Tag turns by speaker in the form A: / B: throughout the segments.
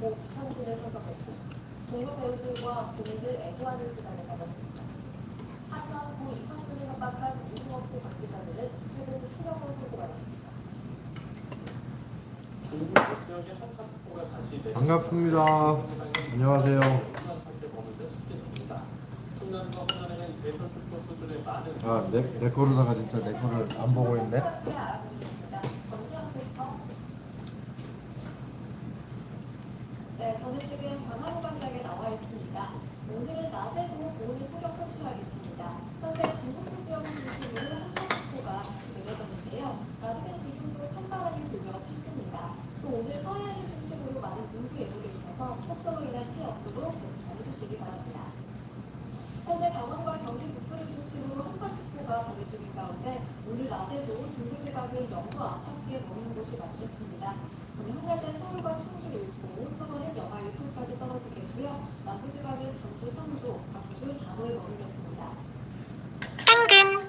A: 고 이성균을 선정했고 동료 배우들과 본인을 애도하는 시간을 가졌습니다. 고 이성균을 협박한 유흥업소 관계자들은 최근 실형을 선고받았습니다.
B: 반갑습니다. 안녕하세요. 아, 내, 내 거로다가 진짜 내 거를 안 보고 있네.
A: 새롭게 알아보고 있습니다. 전지현 캐스터.
C: 네, 저는 지금 광화문 광장에 나와 있습니다. 오늘은 낮에도 오늘 소격 흡수하겠습니다. 현재 중국부 지역 중심으로 한파특보가 내려졌는데요. 낮에는 지금도 찬바람이 불며 춥습니다. 또 오늘 서해안을 중심으로 많은 눈도 예보돼 있어서 폭설로 인한 피해 없도록 잘해 주시기 바랍니다. 현재 강원과 경기 북부를 중심으로 한파특보가 발효 중인 가운데 오늘 낮에도 중부 지방은 영도 안팎에 머무는 곳이 많겠습니다. 오늘 한낮에 서울과 충주 1도, 서울은 영하 1도까지 떨어지겠고요. 남부 지방은 전주 3도, 강주 4도에 머물겠습니다.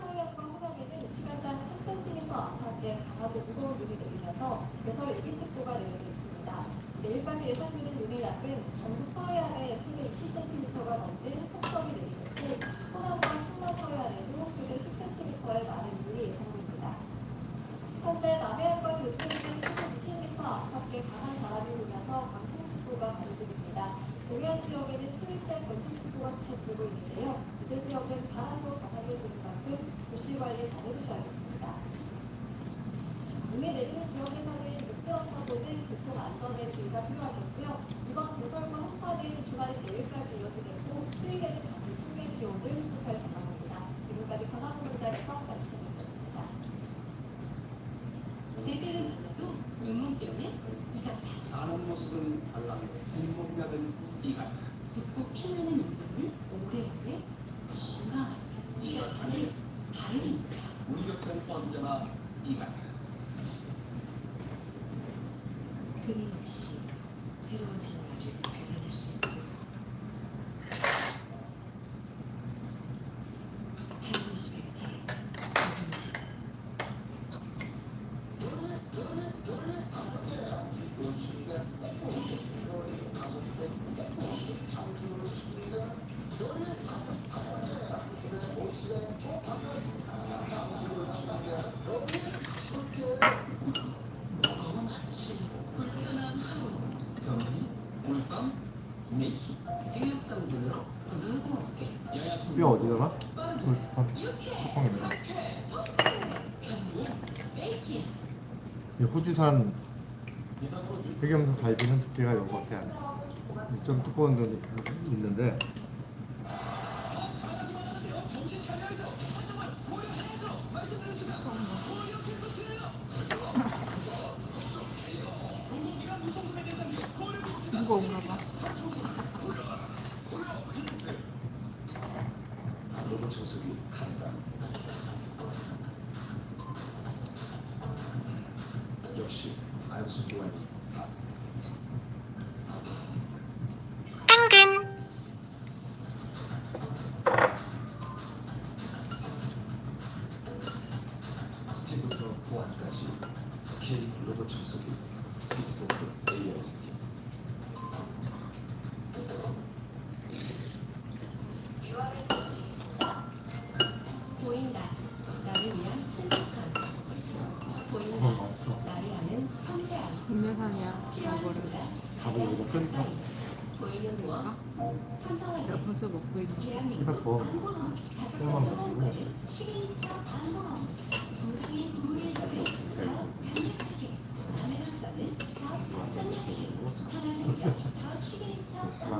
C: 서해안과 호남에는 시간당 3cm 안팎의 강하고 무거운 눈이 내리면서 개설 예비특보가 내려져 있습니다. 내일까지 예상되는 눈의 양은 전국 서해안에 최대 20cm가 넘는 폭설이 내리겠고 호남과 충남 서해안에도 최대 10cm의 많은 눈이 예상됩니다. 현재 남해안과 들풀에는 최대 20m 안팎의 강한 바람이 불면서 강풍특보가 발효됩니다. 동해안 지역에는 초일대 건승특보가 잘 불고 있는데요. 이들 지역은 바람도 강하게 부는 만큼 도시 관리 잘해주셔야겠습니다. 눈이 내리는 지역에서는 육대원사고는 교통 안전에 주의가 필요하겠고요. 이번 대설과 한파는 주말 내일까지 이어지겠고 수요일에는 다시 풍년 기온을 호소할 전망입니다. 지금까지 강화문 문장에서 전시해드렸습니다.
D: 세대는 달라도 인문병은 이 같아.
E: 사는 모습은 달라도 인문학은 이 같아.
D: 붓고 피나는 인물을 오래오래 건강하게 이 같아는 다릅니다.
E: 우리 곁엔 언제나 이 같아.
D: 끊임없이 새로워진 나를 발견할 수 있고 타임리스 뷰티 누군지 어마치 불편한 하루 병이 물감 메이키 생각성분으로 부드럽게
B: 뼈 어디다가?
D: 빠르게
B: 꿀,
D: 이렇게
B: 뚜껑이네.
D: 상쾌 통쾌 편리 메이킹
B: 이 호주산 흑염소 갈비는 두께가 안 돼. 좀 두꺼운 면이 있는데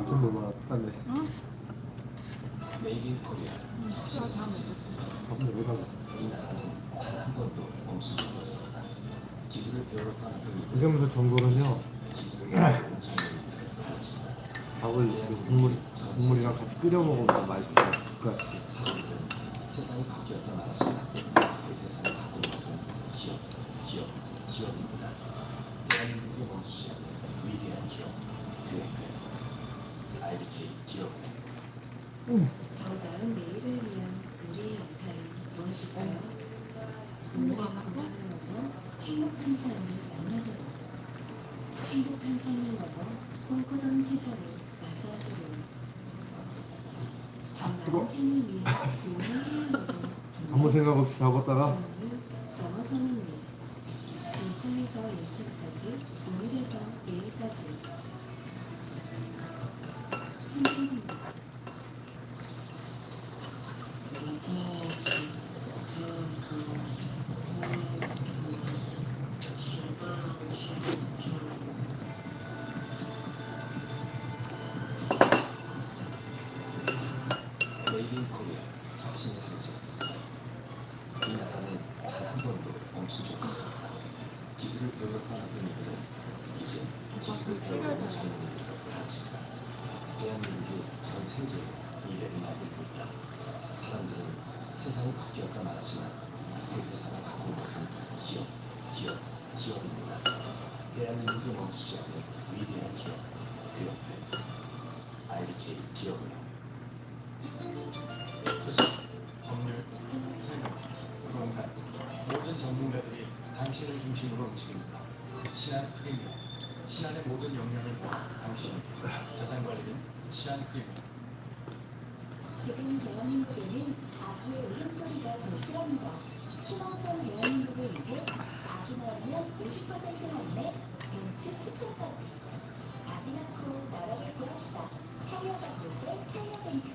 D: 보험
B: 먹으라 똑같네.
E: 메이드 인 코리아
F: 다 먹었어.
B: 밥을 여기다 먹어.
E: 이 나라는 단한 번도 멈춘 적이 없었다. 기술을 배우러 떠났던
B: 흑염소 전골은요. 밥을 이렇게 국물 국물이랑 같이 끓여 먹으면 맛있어요. 국같이.
E: 세상이 바뀌었다는 것이다. 그 세상을 바꾼 것은 기업, 기업, 기업입니다. 대한민국이 멈추지 않는 위대한 기업, 그의 그 IBK 기업.
D: 더 나은 내일을 위한 우리의 역할은 무엇일까요? 오늘의 건강을 얻어 행복한 삶을 만나다 행복한 삶을 얻어 세상을 맞이하도록 더. 나은 삶을 위해 행위로
B: 아무 생각 없이 잡았다가?
D: 넘어서는 일 일상에서 일상까지 오늘에서 내일까지 상상
E: 말하지만 그 세상을 바꾼 것은 기업, 기업, 기업입니다. 대한민국이 멈추지 않는 위대한 기업 그 옆에 IBK 기업을
G: 소식, 법률, 세금, 부동산. 모든 전문가들이 당신을 중심으로 움직입니다. 신한 프리미엄 신한의 모든 역량을 모아 당신의 자산관리는 신한 프리미엄
D: 지금 대한민국에는 아기의 울음 소리가 절실합니다. 희망찬 대한민국을 위해 아기 낳으면 50% 할인에 벤츠 추천까지. 아기 낳고 나라를 구합시다. 타이어가족의 타이어 뱅크.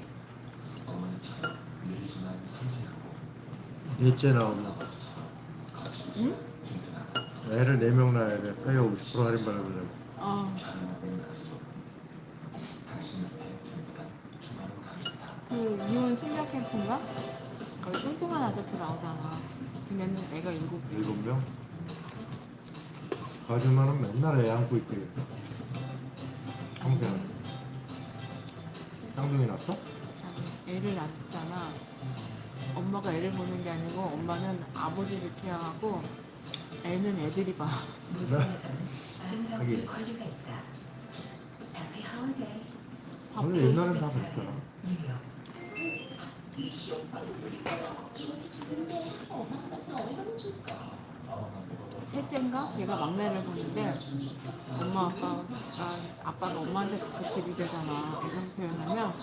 E: 어머니처럼 느리지만 섬세하고
B: 넷째 나오면
E: 아버지처럼 거칠지만 든든하고
B: 애를 4명 낳아야 돼. 타이어 50% 할인 받으려면.
F: 어,
E: 가능한 가수로 당신 옆에 든든한 주말은 강력다
F: 그 이혼 심리 캠프인가? 거기 뚱뚱한 아저씨 나오잖아. 걔네는 애가 일곱.
B: 7명? 그 아줌마는 맨날 애 안고 있대겠다. 평생. 쌍둥이 낳았어?
F: 아니, 애를 낳잖아. 엄마가 애를 보는 게 아니고 엄마는 아버지를 케어하고 애는 애들이 봐.
D: 권리가 있다. 하우데이.
B: 원래 옛날엔 다 그랬잖아.
D: 뉴욕.
F: 셋째인가? 걔가 막내를 보는데 엄마 아빠가 아빠가 엄마한테 자꾸 들이대잖아. 애정 표현하면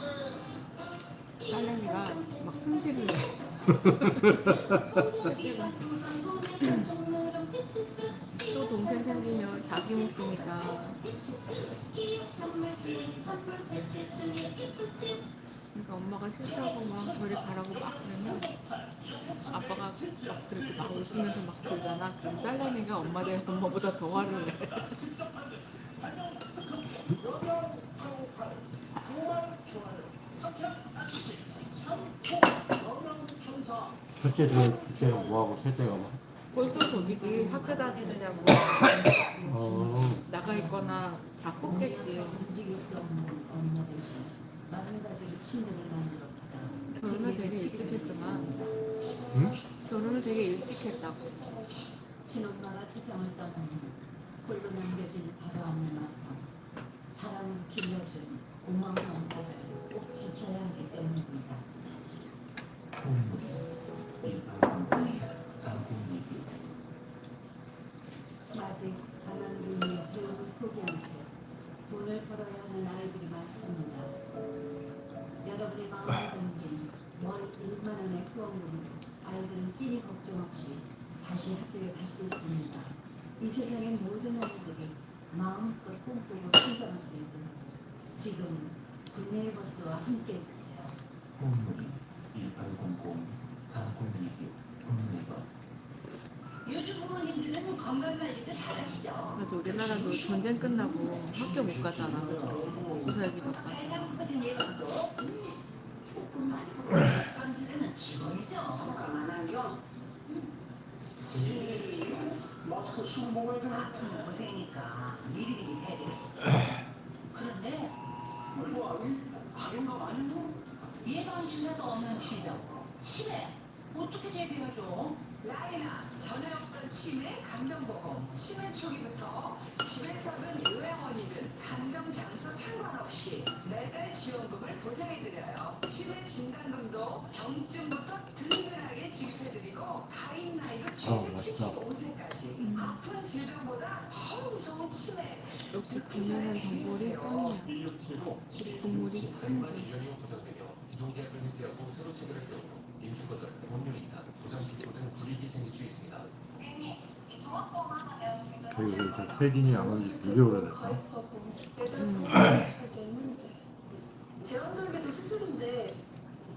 F: 딸내미가 막 승질을 내. 셋째가 또 동생 생기면 자기 몫이니까 그러니까 엄마가 싫다고 막 저리 가라고 막 그러면 아빠가 막 그렇게 막 웃으면서 막 그러잖아. 그럼 딸내미가 엄마 대해서 엄마보다 더 화를 내.
B: 첫째, 둘, 둘째는 뭐하고 셋째가 뭐?
F: 벌써 저기지. 학교 다니느냐고.
B: 어,
F: 나가 있거나 다 컸겠지
D: 많은 가지를 침대를 만들었다.
F: 결혼을 되게 일찍 했더만
B: 응?
F: 결혼을 되게 일찍 했다고
D: 친엄마가 세상을 떠나면 홀로 남겨진 바로 없는 아빠. 사랑을 길러준 고마운 엄마를 꼭 지켜야 하기 때문입니다. 아직 가난으로 인해 교육을 포기한 채 돈을 벌어야 하는 아이들이 많습니다. 후원금으로 아이들은 끼니 걱정 없이 다시 학교에 갈 수 있습니다. 이 세상의 모든 아이들이 마음껏 꿈꾸고 성장할 수 있도록 지금 국내의 버스와 함께 해주세요.
E: 홈문이 1800 4026 홈네이버스
D: 요즘 부모님들은 건강 관리도 잘하시죠?
F: 맞아 우리나라도 전쟁 끝나고 학교 못 가잖아 그치 먹고 살기 바빠
D: 조금만 던지는 기본이죠. 건강만 하면
H: 마스크 쓰고 먹어야 되나?
D: 아픈 고생이니까 미리미리 해야지. 그런데
H: 뭐 아니? 아닌가 아닌가?
D: 예방 주사도 없는 질병 치매 어떻게 대비하죠?
I: 라이나 전에 없던 치매 감염보험 치매 초기부터 집에서든 요양원이든 감염 장소 상관없이 매달 지원금을 보장해드려요 치매 진단금도 병증부터 든든하게 지급해드리고 가입 나이도
B: 아,
I: 최대
B: 맛있다.
I: 75세까지 아픈 질병보다 더 무서운 치매
F: 역시 국민은 정보를 짱이야
J: 국물이
F: 7일 100만 1년이 보장되며 기존 계약을 해지하고 새로 체결할 경우 인수 거절, 법률 이상, 보장 취소 등 불이익이 생길 수 있습니다.
B: 그 폐진이 안 한지 2개월 됐다.
K: 가입하고 매달
J: 음.
K: 잘 됐는데
A: 제왕절개도 수술인데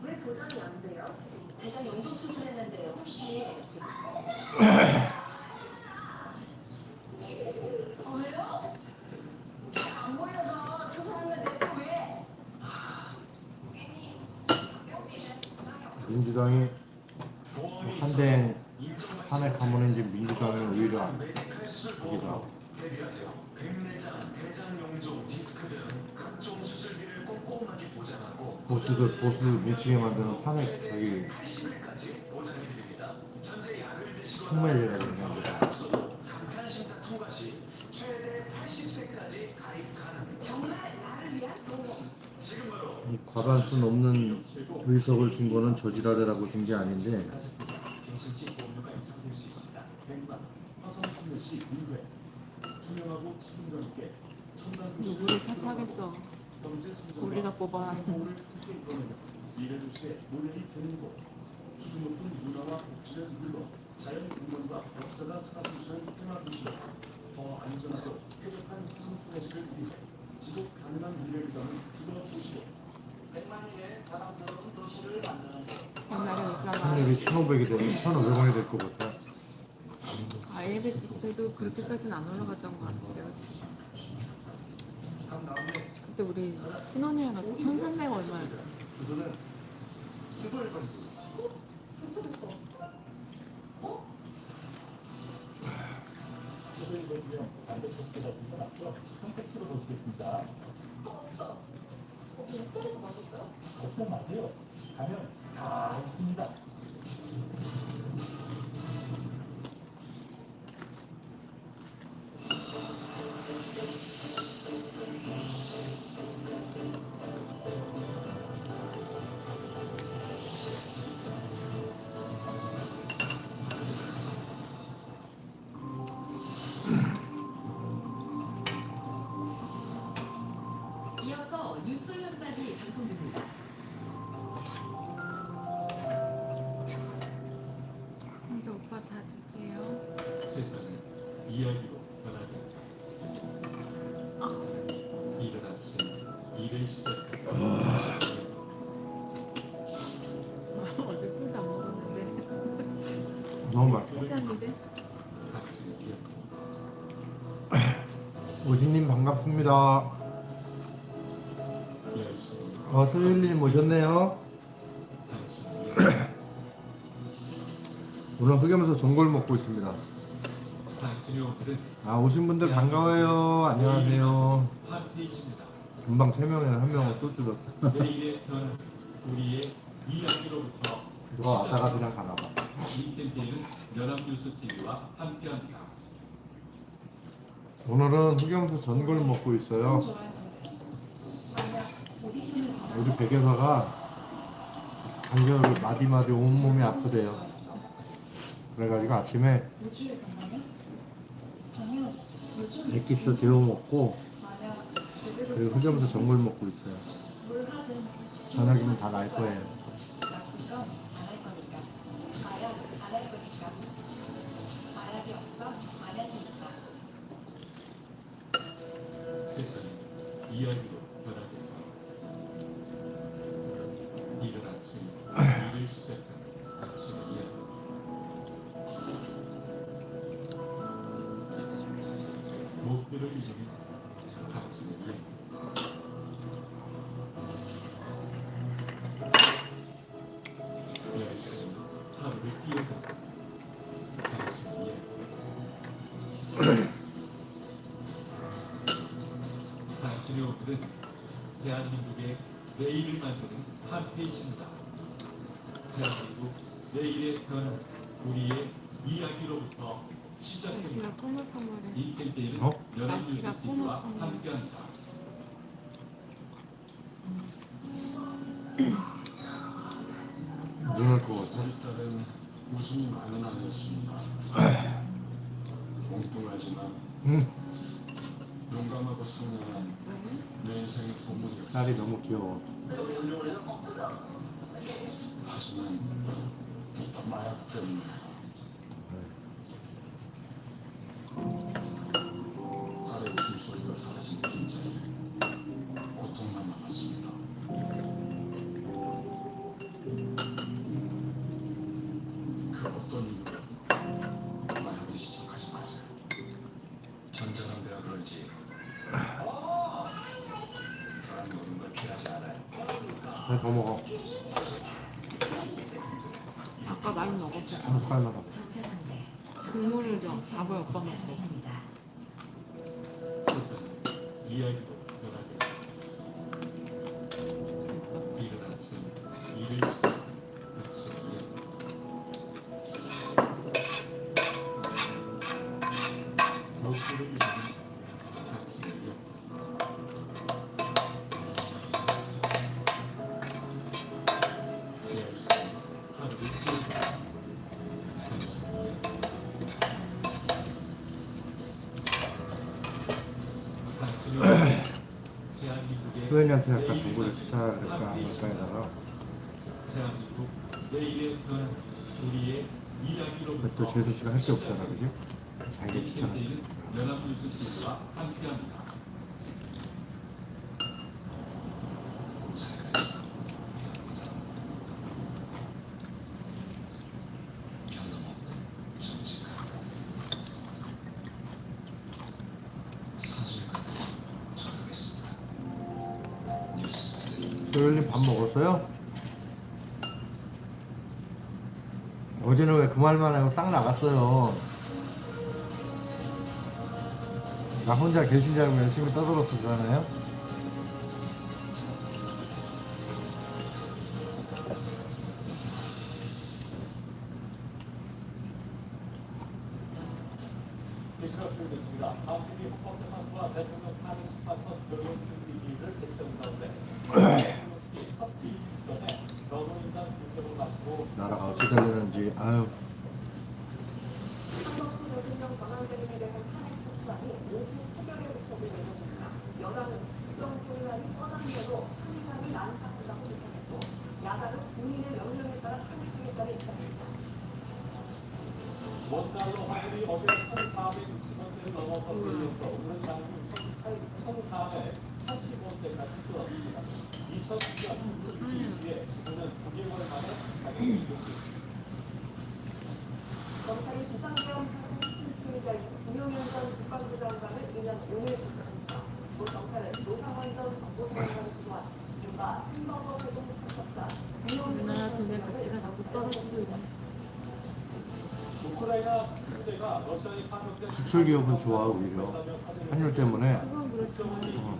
A: 왜 보장이 안 돼요? 대장 용종 수술했는데 혹시 어, 왜요? 안 보여서 수술하면 내또 왜?
B: 민주당이 한대 탄핵 하면 이제 민주당이 오히려 안 하기도 하고. 보수들 보수 미치게 만드는 탄핵 저기
G: 80일까지 보장해 드립니다. 현재 약을 드시거나
B: 촉매제가 있는 거다.
G: 간편 심사 통과 시 최대 80세까지 가입 가능.
I: 정말 나를 위한 보험.
B: 이 과반수 넘는 의석을 준 거는 저지랄이라고 준 게 아닌데
H: 갱신 시 보험료가 인상될 수 있습니다. 100만 화성 참여 시 1회 투명하고 책임감 있게 첨단
J: 누구를 탓하겠어. 우리가
H: 도시로 더 안전하고 쾌적한 통해식을 위해 지속 가능한 미래를 담은 주거 도시로 100만 일의 자랑스러운 도시를 만드는 것
J: 옛날에 있잖아.
B: 환율이 1,500이 되면 1,500원이 될 것 같아.
J: IMF 때도 그렇게까지는 안 올라갔던 것 같아. 내가. 그때 우리 신혼여행 갔을 때 1,300 얼마였지?
H: 주소는 수도를 건지 수도인 거고요. 반대 소스가 준건 앞으로 컴팩트로 보시겠습니다. 걱정 마세요. 가면 다 있습니다. 이야기
B: 오신님 반갑습니다. 어, 수일님 오셨네요. 오늘 흑염소 전골 먹고 있습니다. 아 오신 분들 반가워요. 안녕하세요. 금방 세 명에 한 명을 또 줄었다.
H: 우리의 이야기로부터
B: 이거 왔다가 그냥 가나 봐.
H: 이 캠페인은 연합뉴스 TV와 함께합니다.
B: 오늘은 흑염소 전골 먹고 있어요. 우리 백여사가 한겨울 마디마디 온몸이 아프대요. 그래가지고 아침에 엑기스 데워 먹고 그리고 흑염소 전골 먹고 있어요. 저녁이면 다 날 거예요.
H: 세상은 이야기 내일을 만드는 한 페이지입니다. 대한민국 내일의 변화, 우리의 이야기로부터 시작됩니다.
J: 날씨가 꼬물꼬물해.
H: 이 캠페인은
B: 어?
H: 연합뉴스
J: 날씨가
H: TV와
J: 꼬물꼬물.
H: 함께합니다.
B: 눈을 것 같아.
H: 딸은 웃음이 많은 아이였습니다. 엉뚱하지만
B: 응.
L: 용감하고 상냥한 내 인생의 본물이었다.
B: 딸이 너무 귀여워.
L: 하지만 어떤 마약 때문에
H: 아버지 아빠 먹고
B: 또 재수 씨가 할 게 없잖아, 그죠? 자기가
E: 귀찮아.
B: 조연님 밥 먹었어요? 어제는 왜 그 말만 하고 싹 나갔어요. 나 혼자 계신 줄 알고 열심히 떠들었었잖아요.
M: 원달러 환율이 어제 1,460원대를 넘어서 음. 끌려서 오늘 장중 1,480원대까지 떨어졌습니다. 2009년 이후에 지금은 9개월 만에 가격이 높습니다.
A: 검찰이 비상경 사고 실종자 구명현장 국방부 장관을 2년 5일
B: 수출 기업은 좋아 오히려 환율 때문에
H: 그건 어. 그렇지.
L: 응.